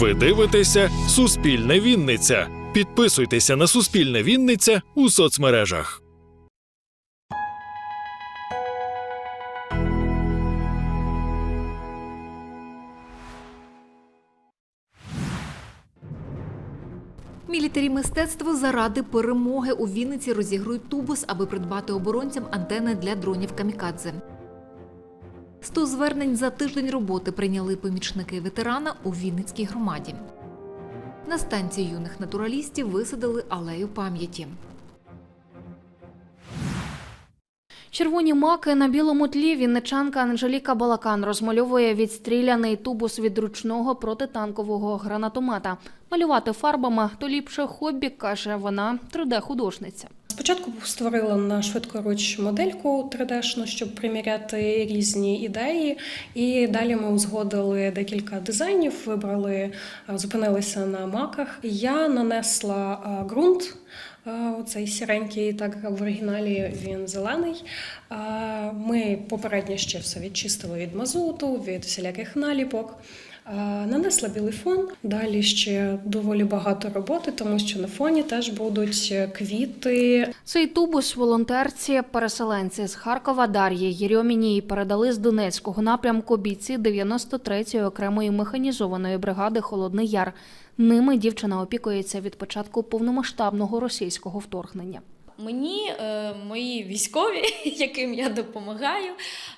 Ви дивитеся Суспільне Вінниця. Підписуйтеся на Суспільне Вінниця у соцмережах. Мілітарі мистецтво заради перемоги у Вінниці розігрують тубус, аби придбати оборонцям антени для дронів камікадзе. Сто звернень за тиждень роботи прийняли помічники ветерана у Вінницькій громаді. На станції юних натуралістів висадили алею пам'яті. Червоні маки на білому тлі вінничанка Анжеліка Балакан розмальовує відстріляний тубус від ручного протитанкового гранатомета. Малювати фарбами то ліпше хобі, каже вона, 3D-художниця. Спочатку створила на швидкоруч модельку 3D-шну, щоб приміряти різні ідеї. І далі ми узгодили декілька дизайнів, вибрали, зупинилися на маках. Я нанесла ґрунт. а, Оцей сіренький, так в оригіналі він зелений. Ми попередньо ще все відчистили від мазуту, від всіляких наліпок. А, Нанесла білий фон. Далі ще доволі багато роботи, тому що на фоні теж будуть квіти, Цей тубус волонтерці переселенці з Харкова Дар'ї Єрьоміній передали з Донецького напрямку бійці 93-ї окремої механізованої бригади Холодний Яр. Ними дівчина опікується від початку повномасштабного російського вторгнення. Мені е, мої військові, яким я допомагаю,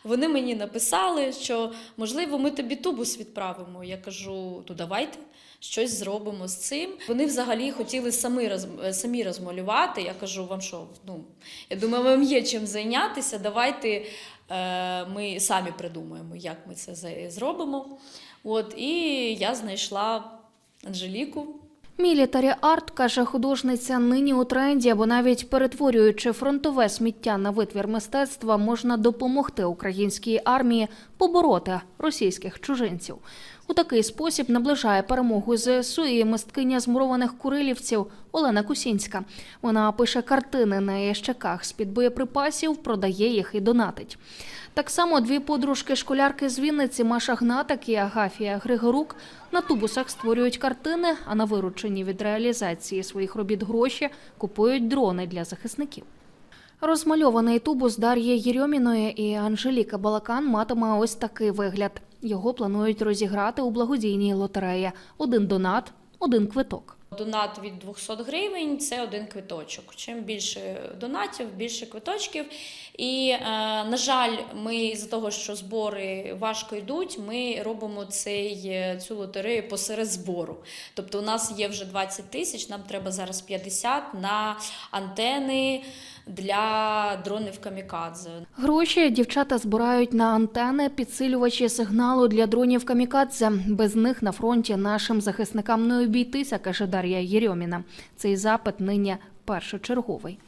вони мені написали, що можливо ми тобі тубус відправимо. Я кажу, то давайте щось зробимо з цим. Вони взагалі хотіли самі роз, е, самі розмалювати. Я кажу, вам що? Ну я думаю, вам є чим зайнятися. Давайте е, ми самі придумаємо, як ми це зробимо. От і я знайшла Анжеліку. Мілітарі арт, каже художниця, нині у тренді, або навіть перетворюючи фронтове сміття на витвір мистецтва, можна допомогти українській армії побороти російських чужинців. У такий спосіб наближає перемогу ЗСУ і мисткиня змурованих курилівців Олена Кусінська. Вона пише картини на ящиках з-під боєприпасів, продає їх і донатить. Так само дві подружки школярки з Вінниці Маша Гнатик і Агафія Григорук на тубусах створюють картини, а на виручені від реалізації своїх робіт гроші купують дрони для захисників. Розмальований тубус Дар'ї Єрьоміної і Анжеліка Балакан матиме ось такий вигляд. Його планують розіграти у благодійній лотереї. Один донат, один квиток. Донат від 200 гривень це один квиточок. Чим більше донатів, більше квиточків. І, е, на жаль, ми з того, що збори важко йдуть, ми робимо цей, е, цю лотерею посеред збору. Тобто у нас є вже 20 тисяч, нам треба зараз 50 на антени для дронів камікадзе. Гроші дівчата збирають на антени, підсилювачі сигналу для дронів камікадзе. Без них на фронті нашим захисникам не обійтися, каже Дар'я Єрьоміна. Цей запит нині першочерговий.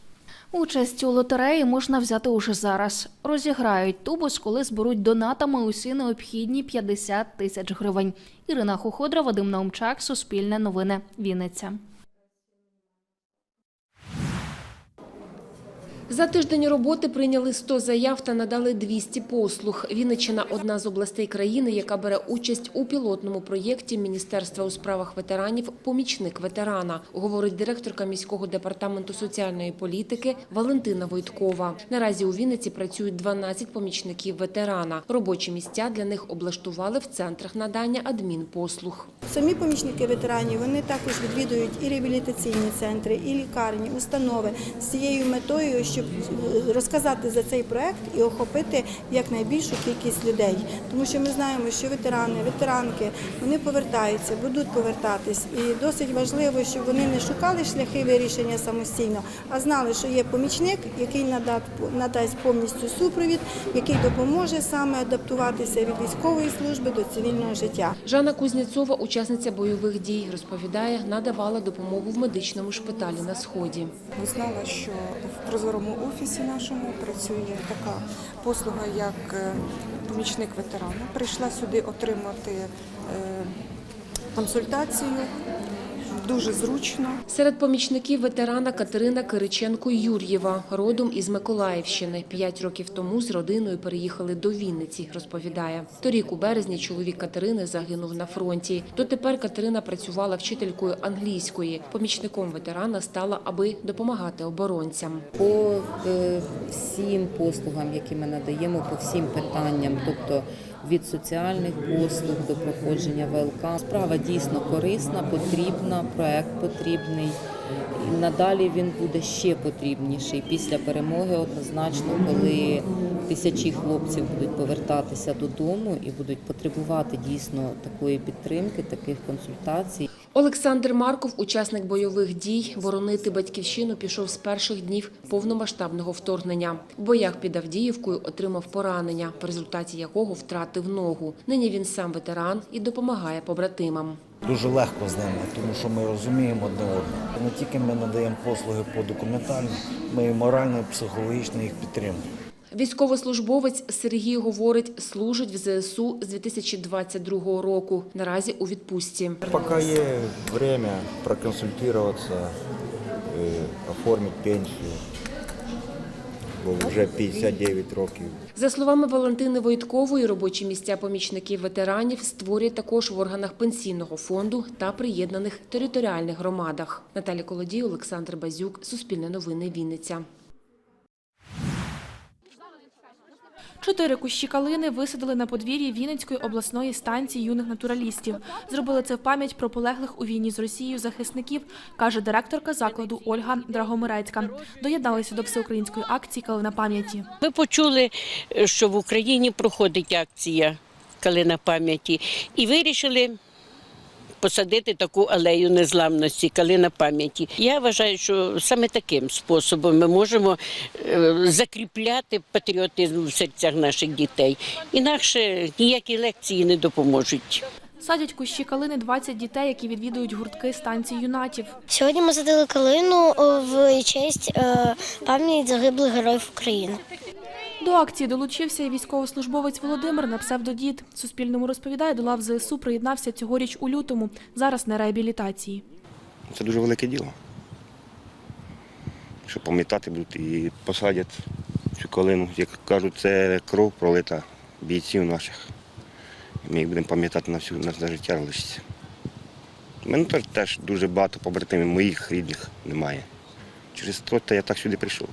Участь у лотереї можна взяти уже зараз. Розіграють тубус, коли зберуть донатами усі необхідні 50 тисяч гривень. Ірина Хуходра, Вадим Наумчак, Суспільне новини, Вінниця. За тиждень роботи прийняли 100 заяв та надали 200 послуг. Вінниччина – одна з областей країни, яка бере участь у пілотному проєкті Міністерства у справах ветеранів «Помічник ветерана», говорить директорка міського департаменту соціальної політики Валентина Войткова. Наразі у Вінниці працюють 12 помічників ветерана. Робочі місця для них облаштували в центрах надання адмінпослуг. Самі помічники ветеранів вони також відвідують і реабілітаційні центри, і лікарні, установи з цією метою, щоб розказати за цей проект і охопити якнайбільшу кількість людей. Тому що ми знаємо, що ветерани, ветеранки вони повертаються, будуть повертатись. І досить важливо, щоб вони не шукали шляхи вирішення самостійно, а знали, що є помічник, який надасть, надасть повністю супровід, який допоможе саме адаптуватися від військової служби до цивільного життя. Жанна Кузнєцова, учасниця бойових дій, розповідає, надавала допомогу в медичному шпиталі на Сході. Узнала, що в прозорому офісі нашому працює така послуга, як е, помічник ветерана. Прийшла сюди отримати е, консультацію. Дуже зручно. Серед помічників ветерана Катерина Кириченко Юр'єва, родом із Миколаївщини. П'ять років тому з родиною переїхали до Вінниці, розповідає. Торік у березні чоловік Катерини загинув на фронті. Дотепер Катерина працювала вчителькою англійської. Помічником ветерана стала, аби допомагати оборонцям. по е, всім послугам, які ми надаємо, по всім питанням, тобто від соціальних послуг до проходження ВЛК. Справа дійсно корисна, потрібна, проект потрібний. І надалі він буде ще потрібніший після перемоги, однозначно, коли тисячі хлопців будуть повертатися додому і будуть потребувати дійсно такої підтримки, таких консультацій. Олександр Марков, учасник бойових дій, боронити батьківщину пішов з перших днів повномасштабного вторгнення. В боях під Авдіївкою отримав поранення, в результаті якого втратив ногу. Нині він сам ветеран і допомагає побратимам. Дуже легко з ними, тому що ми розуміємо одне одного. Не тільки ми надаємо послуги по документальній, ми і морально, і психологічно їх підтримуємо. Військовослужбовець Сергій говорить, служить в ЗСУ з 2022 року. Наразі у відпустці. Пока є время проконсультироваться, э, оформить пенсію, бо вже 59 років. За словами Валентини Войткової, робочі місця помічників ветеранів створюють також в органах пенсійного фонду та приєднаних територіальних громадах. Наталя Колодій, Олександр Базюк, Суспільне новини, Вінниця. Чотири кущі калини висадили на подвір'ї Вінницької обласної станції юних натуралістів. Зробили це в пам'ять про полеглих у війні з Росією захисників, каже директорка закладу Ольга Драгомирецька. Доєдналися до всеукраїнської акції Калина пам'яті. Ми почули, що в Україні проходить акція Калина пам'яті, і вирішили посадити таку алею незламності, калина пам'яті. Я вважаю, що саме таким способом ми можемо е, закріпляти патріотизм в серцях наших дітей. Інакше ніякі лекції не допоможуть. Садять кущі калини 20 дітей, які відвідують гуртки станції юнатів. Сьогодні ми задали калину в честь е, пам'ять загиблих героїв України. До акції долучився і військовослужбовець Володимир на псевдодід. Суспільному розповідає, до лав ЗСУ приєднався цьогоріч у лютому. Зараз на реабілітації. Це дуже велике діло. Що пам'ятати будуть і посадять цю калину. Як кажуть, це кров пролита бійців наших. Ми їх будемо пам'ятати на всю на життя лишиться. У мене теж, дуже багато побратимів моїх рідних немає. Через то я так сюди прийшов.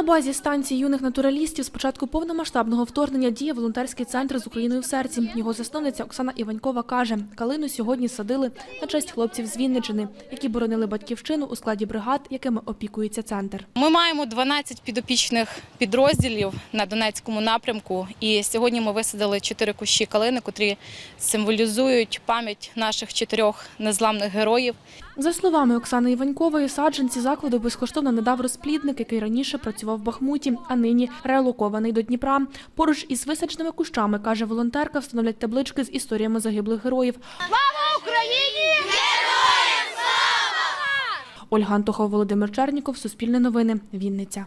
На базі станції юних натуралістів з початку повномасштабного вторгнення діє волонтерський центр з Україною в серці. Його засновниця Оксана Іванькова каже, калину сьогодні садили на честь хлопців з Вінничини, які боронили батьківщину у складі бригад, якими опікується центр. Ми маємо 12 підопічних підрозділів на Донецькому напрямку, і сьогодні ми висадили чотири кущі калини, котрі символізують пам'ять наших чотирьох незламних героїв. За словами Оксани Іванькової, саджанці закладу безкоштовно надав розплідник, який раніше працював в Бахмуті, а нині релокований до Дніпра. Поруч із висадженими кущами, каже волонтерка, встановлять таблички з історіями загиблих героїв. Слава Україні! Героям слава! Ольга Антохов, Володимир Черніков, Суспільне новини, Вінниця.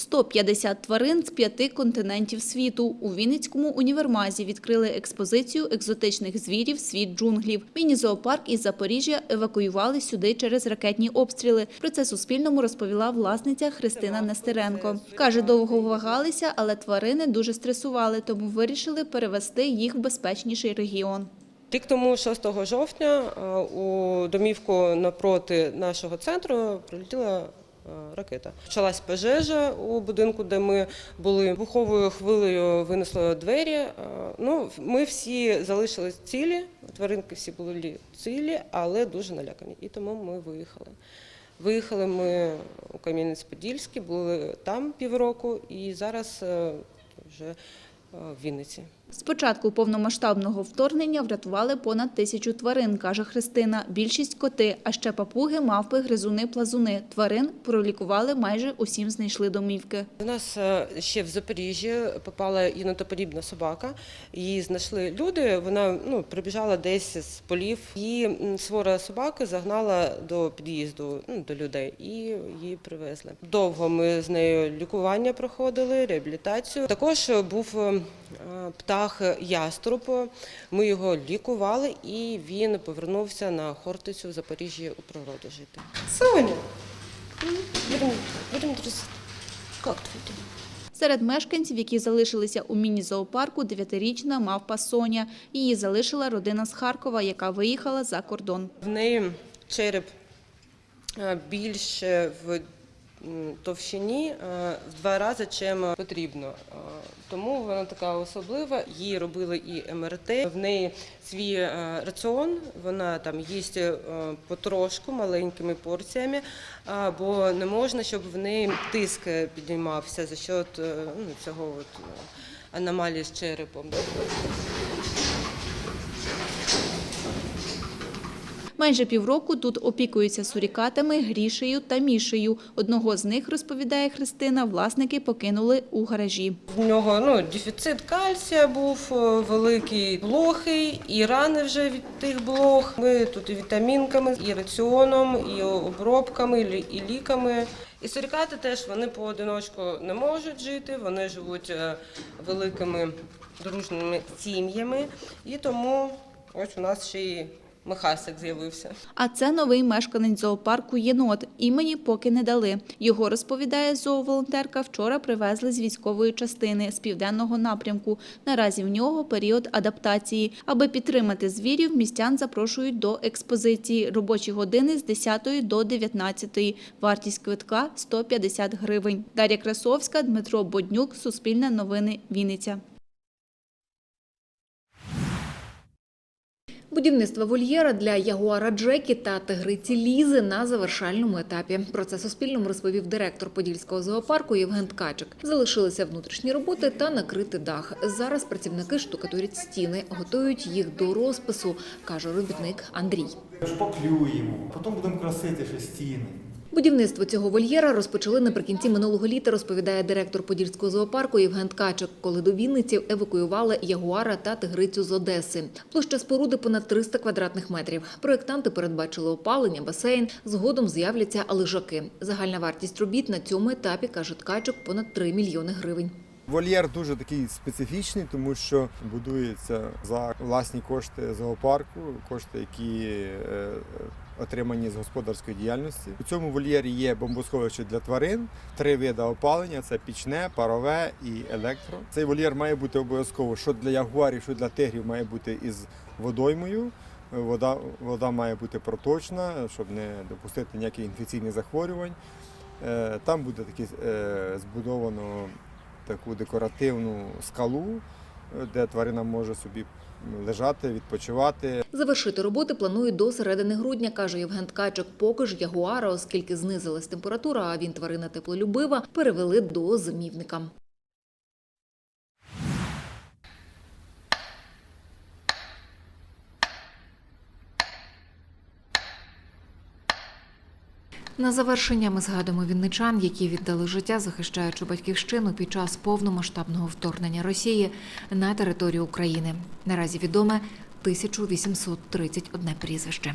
150 тварин з п'яти континентів світу. У Вінницькому універмазі відкрили експозицію екзотичних звірів «Світ джунглів». Міні-зоопарк із Запоріжжя евакуювали сюди через ракетні обстріли. Про це Суспільному розповіла власниця Христина Нестеренко. Каже, довго вагалися, але тварини дуже стресували, тому вирішили перевести їх в безпечніший регіон. Рік тому, 6 жовтня, е, у домівку напроти нашого центру прилетіла ракета. Почалась пожежа у будинку, де ми були. Вибуховою хвилею винесло двері. Е, Ну, ми всі залишились цілі, тваринки всі були цілі, але дуже налякані. І тому ми виїхали. Виїхали ми у Кам'янець-Подільський, були там півроку і зараз е, вже е, в Вінниці. З початку повномасштабного вторгнення врятували понад тисячу тварин, каже Христина. Більшість коти, а ще папуги, мавпи, гризуни, плазуни. Тварин пролікували, майже усім знайшли домівки. У нас е, ще в Запоріжжі попала єнотоподібна собака. Її знайшли люди. Вона ну, прибіжала десь з полів. Її свора собаки загнала до під'їзду ну, до людей і її привезли. Довго ми з нею лікування проходили, реабілітацію. Також був е, е, птах яструб. Ми його лікували, і він повернувся на Хортицю в Запоріжжі у природу жити. Соня, будемо, будемо. Як твій день? Серед мешканців, які залишилися у міні-зоопарку, дев'ятирічна мавпа Соня. Її залишила родина з Харкова, яка виїхала за кордон. В неї череп е, більше в товщині е, в два рази, чим потрібно. Е, Тому вона така особлива. Їй робили і МРТ. В неї свій е, раціон. Вона там їсть потрошку маленькими порціями, бо не можна, щоб в неї тиск підіймався за е, ну, цього от, аномалії з черепом. Майже півроку тут опікуються сурікатами Грішею та Мішею. Одного з них, розповідає Христина, власники покинули у гаражі. В нього ну, дефіцит кальція був е, великий, блохи, і рани вже від тих блох. Ми тут і вітамінками, і раціоном, і обробками, і ліками. І сурікати теж вони поодиночку не можуть жити, вони живуть е, великими дружними сім'ями. І тому ось у нас ще й Михасик з'явився. А це новий мешканець зоопарку єнот. Імені поки не дали. Його, розповідає зооволонтерка, вчора привезли з військової частини з південного напрямку. Наразі в нього період адаптації. Аби підтримати звірів, містян запрошують до експозиції. Робочі години з 10 до 19. Вартість квитка – 150 гривень. Дар'я Красовська, Дмитро Боднюк, Суспільне новини, Вінниця. Будівництво вольєра для ягуара Джекі та тигриці Лізи на завершальному етапі. Про це Суспільному розповів директор Подільського зоопарку Євген Ткачик. Залишилися внутрішні роботи та накрити дах. Зараз працівники штукатурять стіни, готують їх до розпису, каже робітник Андрій. Шпаклюємо, потім будемо красити ще стіни. Будівництво цього вольєра розпочали наприкінці минулого літа, розповідає директор Подільського зоопарку Євген Ткачик, коли до Вінниці евакуювали ягуара та тигрицю з Одеси. Площа споруди понад 300 квадратних метрів. Проєктанти передбачили опалення, басейн. Згодом з'являться лежаки. Загальна вартість робіт на цьому етапі, каже Ткачик, понад 3 мільйони гривень. Вольєр дуже такий специфічний, тому що будується за власні кошти зоопарку, кошти, які е, отримані з господарської діяльності. У цьому вольєрі є бомбосховище для тварин, три види опалення: це пічне, парове і електро. Цей вольєр має бути обов'язково, що для ягуарів, що для тигрів має бути із водоймою. Вода, вода має бути проточна, щоб не допустити ніяких інфекційних захворювань. Е, Там буде такі е, збудовано таку декоративну скалу, е, де тварина може собі лежати, відпочивати. Завершити роботи планують до середини грудня, каже Євген Ткачик. Поки ж ягуара, оскільки знизилась температура, а він тварина теплолюбива, перевели до зимівника. На завершення ми згадуємо вінничан, які віддали життя, захищаючи батьківщину під час повномасштабного вторгнення Росії на територію України. Наразі відоме 1831 прізвище.